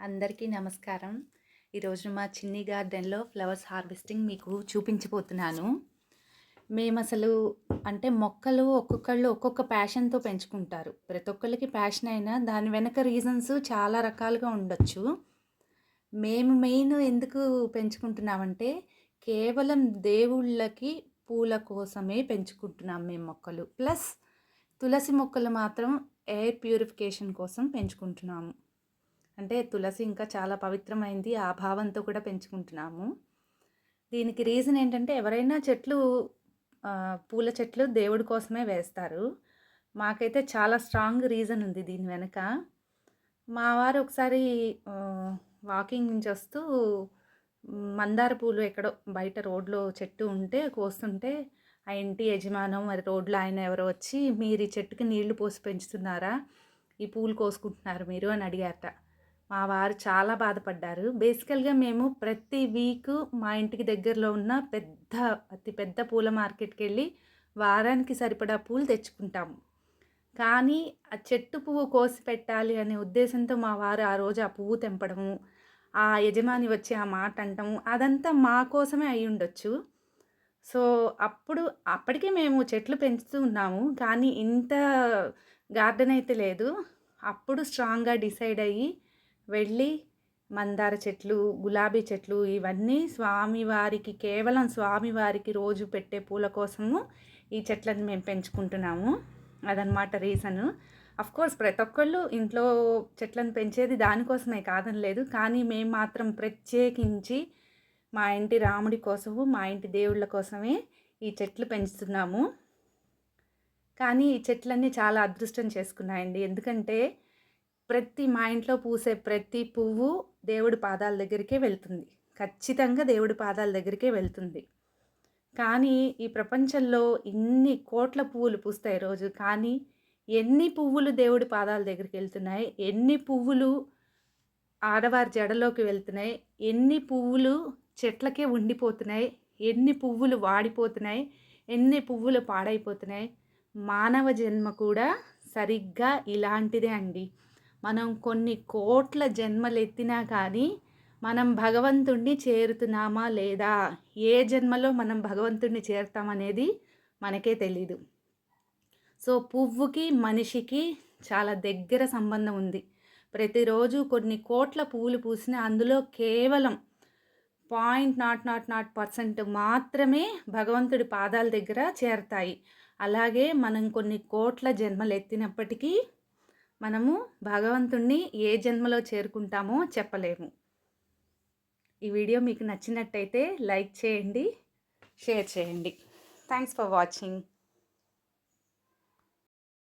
అందరికీ నమస్కారం. ఈరోజు మా చిన్ని గార్డెన్లో ఫ్లవర్స్ హార్వెస్టింగ్ మీకు చూపించిపోతున్నాను మేము అసలు అంటే మొక్కలు ఒక్కొక్కళ్ళు ఒక్కొక్క ప్యాషన్తో పెంచుకుంటారు. ప్రతి ఒక్కరికి ప్యాషన్ అయినా దాని వెనక రీజన్స్ చాలా రకాలుగా ఉండొచ్చు. మేము మెయిన్ ఎందుకు పెంచుకుంటున్నామంటే కేవలం దేవుళ్ళకి పూల కోసమే పెంచుకుంటున్నాం మేము మొక్కలు. ప్లస్ తులసి మొక్కలు మాత్రం ఎయిర్ ప్యూరిఫికేషన్ కోసం పెంచుకుంటున్నాము. అంటే తులసి ఇంకా చాలా పవిత్రమైంది ఆ భావంతో కూడా పెంచుకుంటున్నాము. దీనికి రీజన్ ఏంటంటే ఎవరైనా చెట్లు పూల చెట్లు దేవుడి కోసమే వేస్తారు. మాకైతే చాలా స్ట్రాంగ్ రీజన్ ఉంది దీని వెనక. మా వారు ఒకసారి వాకింగ్ నుంచి వస్తూ మందార పూలు ఎక్కడో బయట రోడ్లో చెట్టు ఉంటే కోస్తుంటే ఆ ఇంటి యజమానం మరి రోడ్లో ఆయన ఎవరో వచ్చి మీరు ఈ చెట్టుకి నీళ్ళు పోసి పెంచుతున్నారా? ఈ పూలు కోసుకుంటున్నారు మీరు అని అడిగారట. మా వారు చాలా బాధపడ్డారు. బేసికల్గా మేము ప్రతి వీక్ మా ఇంటికి దగ్గరలో ఉన్న పెద్ద అతి పెద్ద పూల మార్కెట్కి వెళ్ళి వారానికి సరిపడా పూలు తెచ్చుకుంటాము. కానీ ఆ చెట్టు పువ్వు కోసి పెట్టాలి అనే ఉద్దేశంతో మా వారు ఆ రోజు ఆ పువ్వు తెంపడము ఆ యజమాని వచ్చి ఆ మాట అంటము అదంతా మా కోసమే అయి ఉండొచ్చు. సో అప్పుడు అప్పటికే మేము చెట్లు పెంచుతూ ఉన్నాము. కానీ ఇంత గార్డెన్ అయితే లేదు. అప్పుడు స్ట్రాంగ్గా డిసైడ్ అయ్యి వెళ్ళి మందార చెట్లు గులాబీ చెట్లు ఇవన్నీ స్వామివారికి కేవలం స్వామివారికి రోజు పెట్టే పూల కోసము ఈ చెట్లను మేము పెంచుకుంటున్నాము. అదనమాట రీజను. అఫ్ కోర్స్ ప్రతి ఒక్కళ్ళు ఇంట్లో చెట్లను పెంచేది దానికోసమే కాదని లేదు. కానీ మేము మాత్రం ప్రత్యేకించి మా ఇంటి రాముడి కోసము మా ఇంటి దేవుళ్ళ కోసమే ఈ చెట్లు పెంచుతున్నాము. కానీ ఈ చెట్లన్నీ చాలా అదృష్టం చేసుకున్నాయండి. ఎందుకంటే ప్రతి మా ఇంట్లో పూసే ప్రతి పువ్వు దేవుడి పాదాల దగ్గరికే వెళ్తుంది. ఖచ్చితంగా దేవుడి పాదాల దగ్గరికే వెళ్తుంది. కానీ ఈ ప్రపంచంలో ఇన్ని కోట్ల పువ్వులు పూస్తాయి రోజు. కానీ ఎన్ని పువ్వులు దేవుడి పాదాల దగ్గరికి వెళ్తున్నాయి? ఎన్ని పువ్వులు ఆడవారి జడలోకి వెళ్తున్నాయి? ఎన్ని పువ్వులు చెట్లకే ఉండిపోతున్నాయి? ఎన్ని పువ్వులు వాడిపోతున్నాయి? ఎన్ని పువ్వులు పాడైపోతున్నాయి? మానవ జన్మ కూడా సరిగ్గా ఇలాంటిదే అండి. మనం కొన్ని కోట్ల జన్మలు ఎత్తినా కానీ మనం భగవంతుణ్ణి చేరుతున్నామా లేదా? ఏ జన్మలో మనం భగవంతుణ్ణి చేరుతామనేది మనకే తెలీదు. సో పువ్వుకి మనిషికి చాలా దగ్గర సంబంధం ఉంది. ప్రతిరోజు కొన్ని కోట్ల పువ్వులు పూసిన అందులో కేవలం point nought nought nought percent మాత్రమే భగవంతుడి పాదాల దగ్గర చేరతాయి. అలాగే మనం కొన్ని కోట్ల జన్మలు ఎత్తినప్పటికీ మనము భగవంతుణ్ణి ఏ జన్మలో చేరుకుంటామో చెప్పలేము. ఈ వీడియో మీకు నచ్చినట్టయితే లైక్ చేయండి షేర్ చేయండి. Thanks for watching